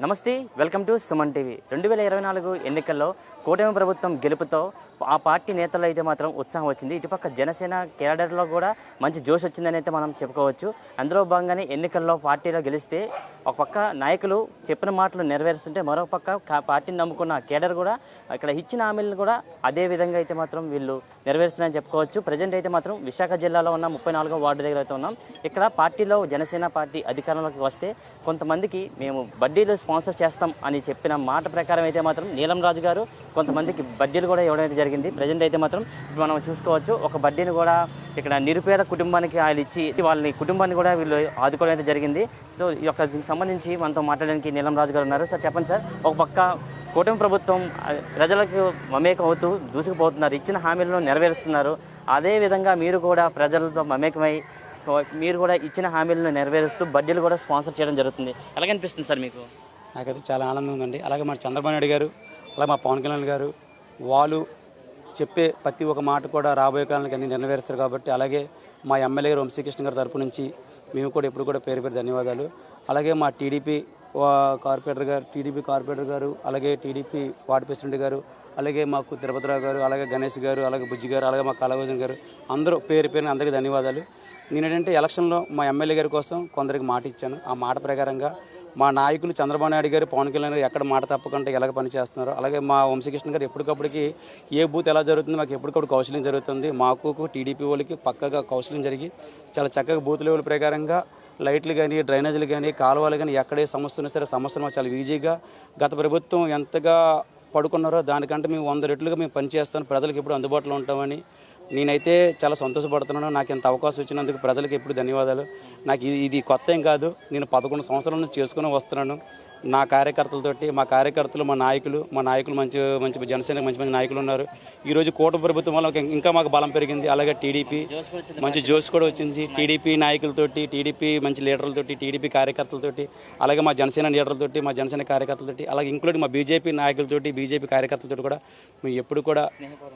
నమస్తే welcome to Suman TV. రెండు వేల ఇరవై నాలుగు ఎన్నికల్లో కూటమి ప్రభుత్వం గెలుపుతో ఆ పార్టీ నేతల్లో అయితే మాత్రం ఉత్సాహం వచ్చింది. ఇటుపక్క జనసేన కేడర్లో కూడా మంచి జోష్ వచ్చిందని అయితే మనం చెప్పుకోవచ్చు. అందులో భాగంగానే ఎన్నికల్లో పార్టీలో గెలిస్తే ఒక పక్క నాయకులు చెప్పిన మాటలు నెరవేరుస్తుంటే మరో పక్క పార్టీని నమ్ముకున్న కేడర్ కూడా ఇక్కడ ఇచ్చిన హామీలను కూడా అదే విధంగా అయితే మాత్రం వీళ్ళు నెరవేరుస్తున్నారని చెప్పుకోవచ్చు. ప్రజెంట్ అయితే మాత్రం విశాఖ జిల్లాలో ఉన్న ముప్పై నాలుగో వార్డు దగ్గర అయితే ఉన్నాం. ఇక్కడ పార్టీలో జనసేన పార్టీ అధికారంలోకి వస్తే కొంతమందికి మేము బడ్డీలు స్పాన్సర్ చేస్తాం అని చెప్పిన మాట ప్రకారం అయితే మాత్రం నీలం రాజు గారు కొంతమందికి బడ్డీలు కూడా ఇవ్వడం అయితే జరిగింది. ప్రజెంట్ అయితే మాత్రం ఇప్పుడు మనం చూసుకోవచ్చు ఒక బడ్డీని కూడా ఇక్కడ నిరుపేద కుటుంబానికి ఆయన ఇచ్చి వాళ్ళని కుటుంబాన్ని కూడా వీళ్ళు ఆదుకోవడం అయితే జరిగింది. సో ఈ యొక్క దీనికి సంబంధించి మనతో మాట్లాడడానికి నీలం రాజు గారు ఉన్నారు. సార్ చెప్పండి సార్. ఒక పక్క కూటమి ప్రభుత్వం ప్రజలకు మమేకం అవుతూ దూసుకుపోతున్నారు. ఇచ్చిన హామీలను నెరవేరుస్తున్నారు. అదే విధంగా మీరు కూడా ప్రజలతో మమేకమై మీరు కూడా ఇచ్చిన హామీలను నెరవేరుస్తూ బడ్డీలు కూడా స్పాన్సర్ చేయడం జరుగుతుంది. ఎలాగనిపిస్తుంది సార్ మీకు? నాకైతే చాలా ఆనందం ఉందండి. అలాగే మన చంద్రబాబు నాయుడు గారు అలాగే మా పవన్ కళ్యాణ్ గారు వాళ్ళు చెప్పే ప్రతి ఒక్క మాట కూడా రాబోయే కాలానికి అన్ని నెరవేరుస్తారు కాబట్టి అలాగే మా ఎమ్మెల్యే గారు వంశీకృష్ణ గారి తరపు నుంచి మేము కూడా ఎప్పుడు కూడా పేరు పేరు ధన్యవాదాలు. అలాగే మా టీడీపీ కార్పొరేటర్ గారు టీడీపీ కార్పొరేటర్ గారు అలాగే టీడీపీ వార్డు ప్రెసిడెంట్ గారు అలాగే మాకు తిరుపతిరావు గారు అలాగే గణేష్ గారు అలాగే బుజ్జి గారు అలాగే మా కళాభోజన్ గారు అందరూ పేరు పేరున అందరికీ ధన్యవాదాలు. నేను ఏంటంటే ఎలక్షన్లో మా ఎమ్మెల్యే గారి కోసం కొందరికి మాట ఇచ్చాను ఆ మాట ప్రకారంగా మా నాయకులు చంద్రబాబు నాయుడు గారు పవన్ కళ్యాణ్ గారు ఎక్కడ మాట తప్పకుండా ఎలాగ పనిచేస్తున్నారో అలాగే మా వంశీకృష్ణ గారు ఎప్పటికప్పటికి ఏ బూత్ ఎలా జరుగుతుంది మాకు ఎప్పటికప్పుడు కౌన్సిలింగ్ జరుగుతుంది. మాకు టీడీపీ వాళ్ళకి పక్కగా కౌన్సిలింగ్ జరిగి చాలా చక్కగా బూత్ లెవెల్ ప్రకారంగా లైట్లు కానీ డ్రైనేజీలు కానీ కాలువలు కానీ ఎక్కడే సమస్య ఉన్నా సరే సమస్యను చాలా ఈజీగా గత ప్రభుత్వం ఎంతగా పడుకున్నారో దానికంటే మేము వంద రెట్లుగా మేము పనిచేస్తాం. ప్రజలకు ఎప్పుడు అందుబాటులో ఉంటామని నేనైతే చాలా సంతోషపడుతున్నాను. నాకు ఇంత అవకాశం ఇచ్చినందుకు ప్రజలకు ఎప్పుడు ధన్యవాదాలు. నాకు ఇది ఇది కొత్త ఏం కాదు. నేను పదకొండు సంవత్సరాల నుంచి చేసుకుని వస్తున్నాను. నా కార్యకర్తలతోటి మా కార్యకర్తలు మా నాయకులు మా నాయకులు మంచి మంచి జనసేన మంచి మంచి నాయకులు ఉన్నారు. ఈరోజు కూటమి ప్రభుత్వం వల్ల ఇంకా- మాకు బలం పెరిగింది. అలాగే టీడీపీ మంచి జోష్ కూడా వచ్చింది. టీడీపీ నాయకులతోటి టీడీపీ మంచి లీడర్లతోటి టీడీపీ కార్యకర్తలతోటి అలాగే మా జనసేన లీడర్లతోటి మా జనసేన కార్యకర్తలతోటి అలాగే ఇంక్లూడ్ మా బీజేపీ నాయకులతోటి బీజేపీ కార్యకర్తలతోటి కూడా మేము ఎప్పుడు కూడా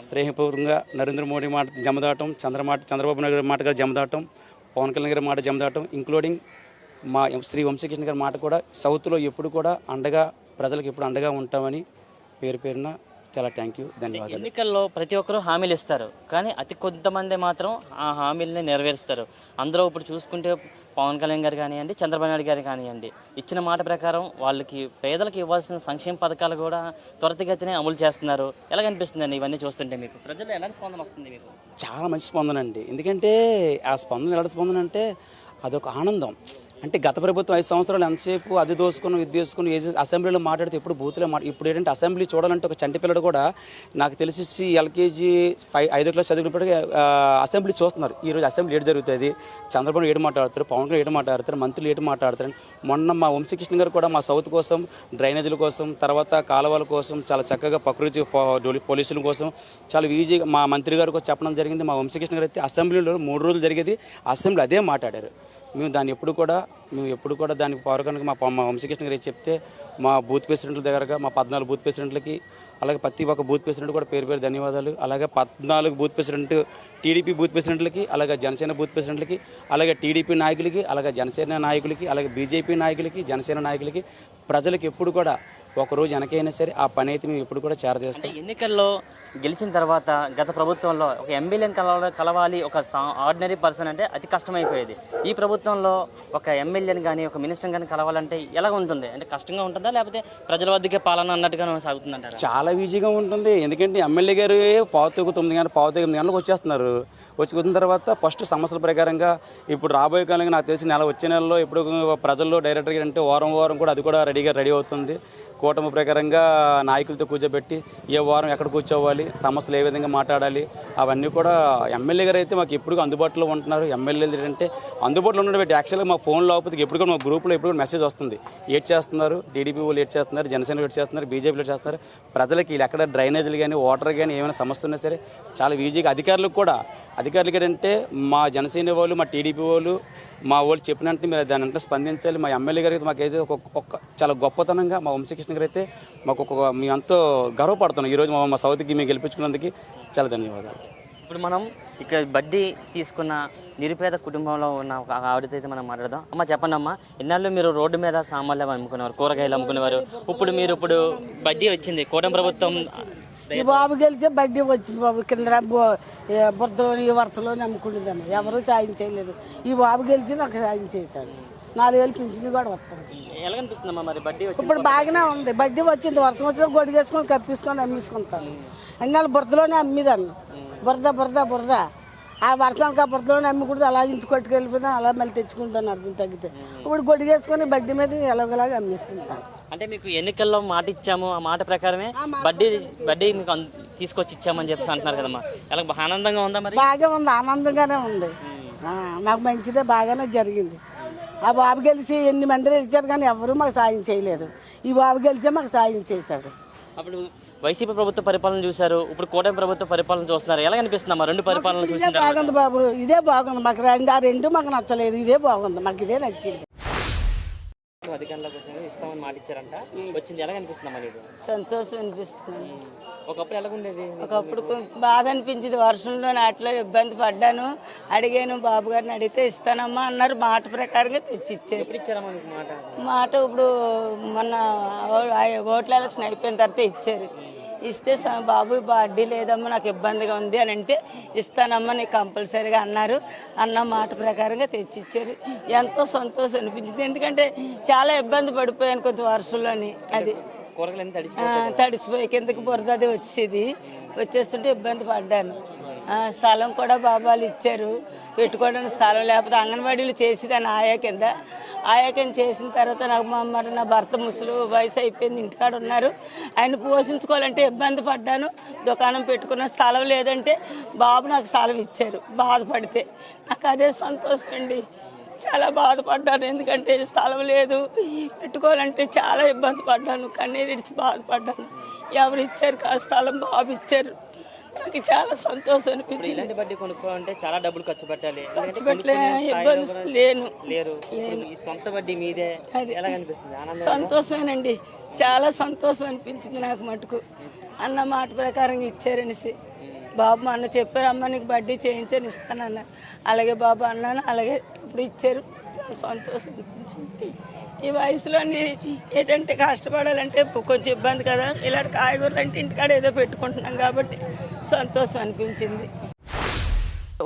స్నేహపూర్వకంగా నరేంద్ర మోడీ మాట జమదాటం చంద్రమాట చంద్రబాబు నాయుడు మాట జమదాటం పవన్ కళ్యాణ్ గారి మాట జమదాటం ఇంక్లూడింగ్ మా శ్రీ వంశీకృష్ణ గారి మాట కూడా సౌత్లో ఎప్పుడు కూడా అండగా ప్రజలకు ఎప్పుడు అండగా ఉంటామని పేరు పేరున చాలా థ్యాంక్ యూ ధన్యవాదాలు. ఎన్నికల్లో ప్రతి ఒక్కరూ హామీలు ఇస్తారు కానీ అతి కొంతమంది మాత్రం ఆ హామీలని నెరవేరుస్తారు. అందరూ ఇప్పుడు చూసుకుంటే పవన్ కళ్యాణ్ గారు కానివ్వండి చంద్రబాబు నాయుడు గారు కానివ్వండి ఇచ్చిన మాట ప్రకారం వాళ్ళకి పేదలకు ఇవ్వాల్సిన సంక్షేమ పథకాలు కూడా త్వరితగతినే అమలు చేస్తున్నారు. ఎలాగనిపిస్తుందండి ఇవన్నీ చూస్తుంటే మీకు? ప్రజలు ఎలాంటి స్పందన వస్తుంది మీకు? చాలా మంచి స్పందన అండి. ఎందుకంటే ఆ స్పందన ఎలాంటి స్పందన అంటే అదొక ఆనందం. అంటే గత ప్రభుత్వం ఐదు సంవత్సరాలు ఎంతసేపు అది దోసుకుని ఇది దోసుకుని అసెంబ్లీలో మాట్లాడితే ఎప్పుడు బూత్లో మాట ఇప్పుడు ఏంటంటే అసెంబ్లీ చూడాలంటే ఒక చంటి పిల్లడు కూడా నాకు తెలిసి ఎల్కేజీ ఫైవ్ ఐదో క్లాస్ చదివినప్పటికీ అసెంబ్లీ చూస్తున్నారు. ఈరోజు అసెంబ్లీ ఏడు జరుగుతుంది. చంద్రబాబు ఏడు మాట్లాడతారు పవన్ కళ్యాణ్ ఏడు మాట్లాడతారు మంత్రులు ఏడు మాట్లాడతారు మొన్న మా వంశీకృష్ణ గారు కూడా మా సౌత్ కోసం డ్రైనేజీల కోసం తర్వాత కాలువల కోసం చాలా చక్కగా ప్రకృతి పోలీసుల కోసం చాలా ఈజీగా మా మంత్రి గారు కూడా చెప్పడం జరిగింది. మా వంశీకృష్ణ గారు అయితే అసెంబ్లీలో మూడు రోజులు జరిగేది అసెంబ్లీ అదే మాట్లాడారు. మేము దాన్ని ఎప్పుడు కూడా మేము ఎప్పుడు కూడా దానికి పౌరకానికి మా మా వంశీకృష్ణ గారు చెప్తే మా బూత్ ప్రెసిడెంట్ల దగ్గరగా మా పద్నాలుగు బూత్ ప్రెసిడెంట్లకి అలాగే ప్రతి ఒక్క బూత్ ప్రెసిడెంట్ కూడా పేరు పేరు ధన్యవాదాలు. అలాగే పద్నాలుగు బూత్ ప్రెసిడెంట్ టీడీపీ బూత్ ప్రెసిడెంట్లకి అలాగే జనసేన బూత్ ప్రెసిడెంట్లకి అలాగే టీడీపీ నాయకులకి అలాగే జనసేన నాయకులకి అలాగే బీజేపీ నాయకులకి జనసేన నాయకులకి ప్రజలకు ఎప్పుడు కూడా ఒకరోజు వెనకైనా సరే ఆ పని అయితే మేము ఎప్పుడు కూడా చేరదీస్తాం. ఎన్నికల్లో గెలిచిన తర్వాత గత ప్రభుత్వంలో ఒక ఎమ్మెల్యేని కలవ కలవాలి ఒక ఆర్డినరీ పర్సన్ అంటే అతి కష్టమైపోయేది. ఈ ప్రభుత్వంలో ఒక ఎమ్మెల్యేని కానీ ఒక మినిస్టర్ కానీ కలవాలంటే ఎలా ఉంటుంది? అంటే కష్టంగా ఉంటుందా? లేకపోతే ప్రజల వద్దకే పాలన అన్నట్టుగా సాగుతుందంటారా? చాలా ఈజీగా ఉంటుంది. ఎందుకంటే ఎమ్మెల్యే గారు పావుతకు తొమ్మిది గంటలు పావుతకు ఎనిమిది గంటలకు వచ్చేస్తున్నారు. వచ్చి వచ్చిన తర్వాత ఫస్ట్ సమస్యల ప్రకారంగా ఇప్పుడు రాబోయే కాలంగా నాకు తెలిసి నెల వచ్చే నెలలో ఇప్పుడు ప్రజల్లో డైరెక్టర్గా అంటే వారం వారం కూడా అది కూడా రెడీగా రెడీ అవుతుంది. కూటమి ప్రకారంగా నాయకులతో కూర్చోబెట్టి ఏ వారం ఎక్కడ కూర్చోవాలి సమస్యలు ఏ విధంగా మాట్లాడాలి అవన్నీ కూడా ఎమ్మెల్యే గారు అయితే మాకు ఎప్పుడు అందుబాటులో ఉంటున్నారు. ఎమ్మెల్యేలు ఏంటంటే అందుబాటులో ఉండడం యాక్చువల్గా మా ఫోన్ లోపలికి ఎప్పుడు కూడా మా గ్రూప్లో ఎప్పుడు మెసేజ్ వస్తుంది. ఏడ్ చేస్తున్నారు టీడీపీ వాళ్ళు ఏడ్ చేస్తున్నారు జనసేన ఏడ్ చేస్తున్నారు బీజేపీలు ఏడ్ చేస్తున్నారు. ప్రజలకి ఎక్కడ డ్రైనేజీలు కానీ వాటర్ కానీ ఏమైనా సమస్య ఉన్నా సరే చాలా ఈజీగా అధికారులకు కూడా అధికారులు ఏంటంటే మా జనసేన వాళ్ళు మా టీడీపీ వాళ్ళు మా వాళ్ళు చెప్పినట్టు మీరు దాని అంటే స్పందించాలి. మా ఎమ్మెల్యే గారికి మాకైతే ఒక ఒక్క చాలా గొప్పతనంగా మా వంశకృష్ణ గారు అయితే మాకు ఒక మేము ఎంతో గర్వపడుతున్నాం. ఈరోజు మా మా సౌత్కి మేము గెలిపించుకున్నందుకు చాలా ధన్యవాదాలు. ఇప్పుడు మనం ఇక్కడ బడ్డీ తీసుకున్న నిరుపేద కుటుంబంలో ఉన్న ఒక ఆవిడతో అయితే మనం మాట్లాడదాం. అమ్మ చెప్పండి అమ్మ. ఇన్నాళ్ళు మీరు రోడ్డు మీద సామాన్లు అమ్ముకునేవారు కూరగాయలు అమ్ముకునేవారు. ఇప్పుడు మీరు ఇప్పుడు బడ్డీ వచ్చింది. కూటమి ప్రభుత్వం ఈ బాబు గెలిచే బడ్డీ వచ్చింది బాబు. కింద బురదలోని ఈ వరుసలోని అమ్ముకుంటుందమ్మ ఎవరు సాయం చేయలేదు. ఈ బాబు గెలిచి నాకు సాయం చేశాడు. నాలుగు వేలు పింఛన్ కూడా వస్తుంది ఇప్పుడు బాగానే ఉంది. బడ్డీ వచ్చింది. వర్షం వచ్చిన గొడిగేసుకొని కప్పించుకొని అమ్మేసుకుంటాను. అన్నాళ్ళు బురదలోనే అమ్మేదాన్ని. బురద బురద బురద. ఆ వర్షానికి ఆ అమ్ముకుంటే అలా ఇంటికి కొట్టుకెళ్ళిపోతాను అలా మళ్ళీ తెచ్చుకుంటాను అర్థం తగ్గితే. ఇప్పుడు గొడిగేసుకొని బడ్డీ మీద ఎలాగోలాగా అమ్మేసుకుంటాను. అంటే మీకు ఎన్నికల్లో మాట ఇచ్చాము ఆ మాట ప్రకారమే బడ్డీ బడ్డీ మీకు తీసుకొచ్చి ఇచ్చామని చెప్పేసి అంటున్నారు కదమ్మా. ఎలా ఆనందంగా ఉందా మరి? బాగా ఉంది ఆనందంగానే ఉంది. మాకు మంచిదే బాగానే జరిగింది. ఆ బాబు గెలిచి ఎన్ని మంది ఇచ్చారు కానీ ఎవరు మాకు సాయం చేయలేదు. ఈ బాబు గెలిచే మాకు సాయం చేశాడు. అప్పుడు వైసీపీ ప్రభుత్వ పరిపాలన చూశారు ఇప్పుడు కూటమి ప్రభుత్వ పరిపాలన చూస్తున్నారు. ఎలా అనిపిస్తుందమ్మా రెండు పరిపాలన చూసిన బాగుంది బాబు ఇదే బాగుంది. మాకు రెండు ఆ రెండు మాకు నచ్చలేదు ఇదే బాగుంది. మాకు ఇదే నచ్చింది. అధికారంలోకి వచ్చాక ఇస్తామని మాట ఇచ్చారంట వచ్చింది ఎలా అనిపిస్తుందమ్మా నీకు? సంతోషం అనిపిస్తుంది. ఒకప్పుడు ఎలాగుండేది? ఒకప్పుడు కొంచెం బాధ అనిపించింది. వర్షంలో నాట్లో ఇబ్బంది పడ్డాను. అడిగాను బాబు గారిని అడిగితే ఇస్తానమ్మా అన్నారు. మాట ప్రకారంగా తెచ్చి ఇచ్చారు ఎప్పుడు ఇచ్చారమ్మా మీకు మాట? ఇప్పుడు మొన్న ఓట్ల ఎలక్షన్ అయిపోయిన తర్వాత ఇచ్చారు. ఇస్తే బాబు వడ్డీ లేదమ్మా నాకు ఇబ్బందిగా ఉంది అని అంటే ఇస్తానమ్మా నీకు కంపల్సరీగా అన్నారు. అన్న మాట ప్రకారంగా తెచ్చి ఇచ్చారు ఎంతో సంతోషం అనిపించింది. ఎందుకంటే చాలా ఇబ్బంది పడిపోయాను కొంచెం వర్షంలోని. అది కూరగాయలు తడిసిపోయి కిందకి బురద అది వచ్చేది. వచ్చేస్తుంటే ఇబ్బంది పడ్డాను. స్థలం కూడా బాబాలు ఇచ్చారు. పెట్టుకోవడానికి స్థలం లేకపోతే అంగన్వాడీలు చేసేదాన్ని ఆయా కింద ఆయా కింద చేసిన తర్వాత నాకు మా మరి నా భర్త ముసలు వయసు అయిపోయింది ఇంటికాడ ఉన్నారు. ఆయన పోషించుకోవాలంటే ఇబ్బంది పడ్డాను. దుకాణం పెట్టుకున్న స్థలం లేదంటే బాబు నాకు స్థలం ఇచ్చారు. బాధపడితే. నాకు అదే సంతోషం అండి చాలా బాధపడ్డాను. ఎందుకంటే స్థలం లేదు. పెట్టుకోవాలంటే చాలా ఇబ్బంది పడ్డాను. కన్నీరు ఇడిచి బాధపడ్డాను. ఎవరు ఇచ్చారు కా స్థలం బాబు ఇచ్చారు. నాకు చాలా సంతోషం అనిపించింది. ఇలాంటి బడ్డీ కొనుక్కోవాలంటే చాలా డబ్బులు ఖర్చు పెట్టాలి. ఖర్చు పెట్టలే ఇబ్బంది లేను. లేరు. సొంత వడ్డీ మీదే ఎలా అనిపిస్తుంది సంతోషమేనండి. చాలా సంతోషం అనిపించింది నాకు మటుకు. అన్న మాట ప్రకారం ఇచ్చారనేసి. బాబు అన్న చెప్పారు అమ్మ నీకు బడ్డీ చేయించని ఇస్తానన్న అలాగే బాబు అన్నాను అలాగే ఇప్పుడు ఇచ్చారు. చాలా సంతోషం అనిపించింది. ఈ వయసులో ఏంటంటే కష్టపడాలంటే కొంచెం ఇబ్బంది కదా. ఇలాంటి కాయగూరలు అంటే ఇంటికాడ ఏదో పెట్టుకుంటున్నాం కాబట్టి సంతోషం అనిపించింది.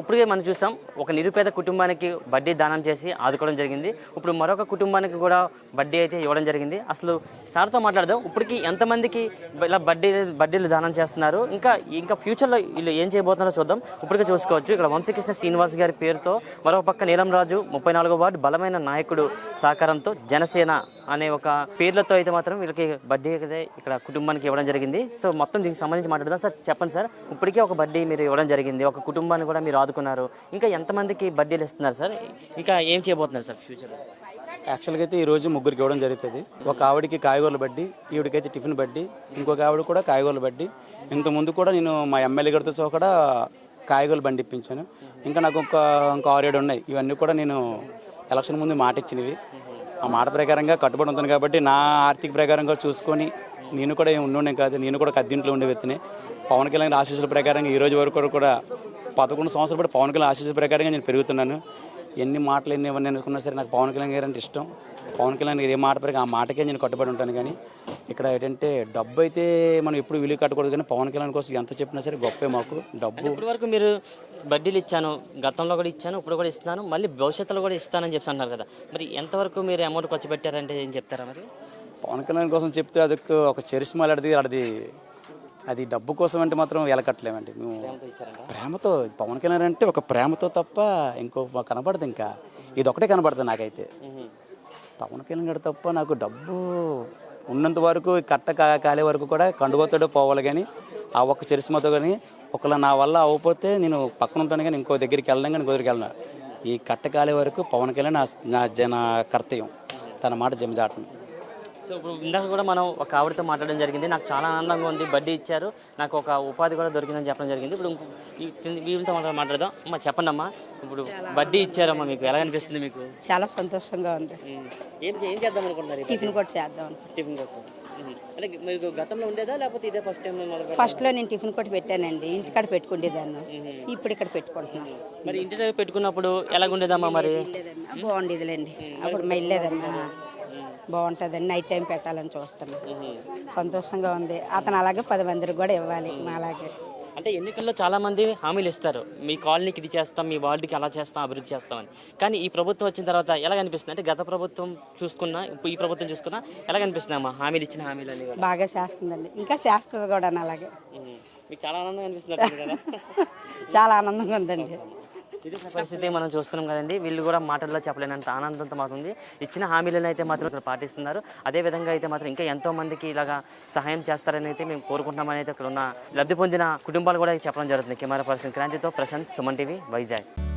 ఇప్పుడే మనం చూసాం ఒక నిరుపేద కుటుంబానికి బడ్డీ దానం చేసి ఆదుకోవడం జరిగింది. ఇప్పుడు మరొక కుటుంబానికి కూడా బడ్డీ అయితే ఇవ్వడం జరిగింది. అసలు సార్తో మాట్లాడదాం. ఇప్పటికి ఎంతమందికి ఇలా బడ్డీ బడ్డీలు దానం చేస్తున్నారు? ఇంకా ఇంకా ఫ్యూచర్లో వీళ్ళు ఏం చేయబోతున్నారో చూద్దాం. ఇప్పటికే చూసుకోవచ్చు. ఇక్కడ వంశీకృష్ణ శ్రీనివాస్ గారి పేరుతో మరో పక్క నీలం రాజు ముప్పై నాలుగో వార్డు బలమైన నాయకుడు సహకారంతో జనసేన అనే ఒక పేర్లతో అయితే మాత్రం వీళ్ళకి బడ్డీ ఇక్కడ కుటుంబానికి ఇవ్వడం జరిగింది. సో మొత్తం దీనికి సంబంధించి మాట్లాడదాం. సార్ చెప్పండి సార్. ఇప్పటికే ఒక బడ్డీ మీరు ఇవ్వడం జరిగింది. ఒక కుటుంబాన్ని కూడా మీరు ఆదుకున్నారు. ఇంకా ఎంతమందికి బడ్డీలు ఇస్తున్నారు సార్? ఇంకా ఏం చేయబోతున్నారు సార్ ఫ్యూచర్లో యాక్చువల్గా అయితే ఈరోజు ముగ్గురికి ఇవ్వడం జరుగుతుంది. ఒక ఆవిడకి కాయగూరలు బడ్డీ ఈవిడికైతే టిఫిన్ బడ్డీ ఇంకొక ఆవిడ కూడా కాయగూరలు బడ్డీ. ఇంత ముందు కూడా నేను మా ఎమ్మెల్యే గారితో కూడా కాయగూరలు బండి ఇప్పించాను. ఇంకా నాకు ఒక ఇంకా ఆరేడు ఉన్నాయి. ఇవన్నీ కూడా నేను ఎలక్షన్ ముందు మాట ఇచ్చినవి ఆ మాట ప్రకారంగా కట్టుబడి ఉంటాను కాబట్టి నా ఆర్థిక ప్రకారంగా చూసుకొని నేను కూడా ఏమి ఉండే కాదు. నేను కూడా కద్దింట్లో ఉండే వ్యక్తిని. పవన్ కళ్యాణ్ ఆశీస్సుల ప్రకారంగా ఈ రోజు వరకు కూడా పదకొండు సంవత్సరాలు పాటు పవన్ కళ్యాణ్ ఆశీస్సుల ప్రకారంగా నేను పెరుగుతున్నాను. ఎన్ని మాటలు ఎన్ని ఇవన్నీ అనుకున్నా సరే నాకు పవన్ కళ్యాణ్ గారు అంటే ఇష్టం. పవన్ కళ్యాణ్ గారు ఏ మాట ప్రకారం ఆ మాటకే నేను కట్టుబడి ఉంటాను కానీ ఇక్కడ ఏంటంటే డబ్బు అయితే మనం ఎప్పుడు విలువ కట్టకూడదు కానీ పవన్ కళ్యాణ్ కోసం ఎంత చెప్పినా సరే గొప్పే మాకు డబ్బు. ఇప్పటి వరకు మీరు బడ్డీలు ఇచ్చాను గతంలో కూడా ఇచ్చాను ఇప్పుడు కూడా ఇస్తున్నాను మళ్ళీ భవిష్యత్తులో కూడా ఇస్తానని చెప్పి అన్నారు కదా. మరి ఎంతవరకు మీరు అమౌంట్ ఖర్చు పెట్టారంటే ఏం చెప్తారా మరి? పవన్ కళ్యాణ్ కోసం చెప్తే అది ఒక చరిష్మా అది అది డబ్బు కోసం అంటే మాత్రం వెలకట్టలేమండి. మేము ప్రేమతో పవన్ కళ్యాణ్ అంటే ఒక ప్రేమతో తప్ప ఇంకో కనపడదు ఇంకా. ఇది ఒకటే కనపడుతుంది నాకైతే. పవన్ కళ్యాణ్ గారు తప్ప నాకు డబ్బు ఉన్నంత వరకు ఈ కట్ట కా- కాలే వరకు కూడా కండుగోతాడో పోవాలి కానీ ఆ ఒక్క చరిస్మాతో కానీ ఒకళ్ళ నా వల్ల అవ్వకపోతే నేను పక్కన ఉంటాను కానీ ఇంకో దగ్గరికి వెళ్ళడం కానీ ఇంకో దగ్గరికి వెళ్ళను. ఈ కట్ట కాలే వరకు పవన్ కళ్యాణ్ నా నా జన కర్తవ్యం. తన మాట జమజాటం. సో ఇప్పుడు ఇందాక కూడా మనం ఒక ఆవిడతో మాట్లాడడం జరిగింది. నాకు చాలా ఆనందంగా ఉంది. బడ్డీ ఇచ్చారు. నాకు ఒక ఉపాధి కూడా దొరికిందని చెప్పడం జరిగింది. ఇప్పుడు వీళ్ళతో మాట్లా- మాట్లాడదాం. అమ్మ చెప్పండి అమ్మా ఇప్పుడు బడ్డీ ఇచ్చారమ్మా మీకు. ఎలా అనిపిస్తుంది మీకు? చాలా సంతోషంగా ఉంది. ఏం ఏం చేద్దాం అనుకుంటున్నారు టిఫిన్ కూడా చేద్దాం. టిఫిన్ కొట్టు. అంటే గతంలో ఉండేదా? లేకపోతే ఇదే ఫస్ట్ టైం ఫస్ట్లో నేను టిఫిన్ కొట్టి పెట్టానండి. ఇంటికాడ పెట్టుకుండేదాన్ని. ఇప్పుడు ఇక్కడ పెట్టుకుంటున్నాను మరి ఇంటి దగ్గర పెట్టుకున్నప్పుడు ఎలా ఉండేదమ్మా మరి బాగుండేదిలేండి. అప్పుడు మా బాగుంటుందండి నైట్ టైం పెట్టాలని చూస్తున్నాను సంతోషంగా ఉంది. అతను అలాగే పది మందికి కూడా ఇవ్వాలి మా అలాగే అంటే ఎన్నికల్లో చాలా మంది హామీలు ఇస్తారు. మీ కాలనీకి ఇది చేస్తాం మీ వార్డుకి అలా చేస్తాం అభివృద్ధి చేస్తామని. కానీ ఈ ప్రభుత్వం వచ్చిన తర్వాత ఎలా కనిపిస్తుంది? అంటే గత ప్రభుత్వం చూసుకున్నా ఈ ప్రభుత్వం చూసుకున్నా ఎలా కనిపిస్తుంది అమ్మా? హామీలు ఇచ్చిన హామీలు అన్ని బాగా చేస్తుందండి. ఇంకా చేస్తుంది కూడా అలాగే. మీకు చాలా ఆనందంగా అనిపిస్తుంది కదా? చాలా ఆనందంగా ఉందండి. పరిస్థితి మనం చూస్తున్నాం కదండి. వీళ్ళు కూడా మాటల్లో చెప్పలేనంత ఆనందంతో మాకు ఉంది ఇచ్చిన హామీలను అయితే మాత్రం ఇక్కడ పాటిస్తున్నారు. అదే విధంగా అయితే మాత్రం ఇంకా ఎంతో మందికి ఇలాగా సహాయం చేస్తారని అయితే మేము కోరుకుంటున్నామని అయితే ఇక్కడ ఉన్న లబ్ధి పొందిన కుటుంబాలు కూడా చెప్పడం జరుగుతుంది. కెమెరా పర్సన్ క్రాంతితో ప్రశాంత్ సుమన్ టీవీ వైజాగ్.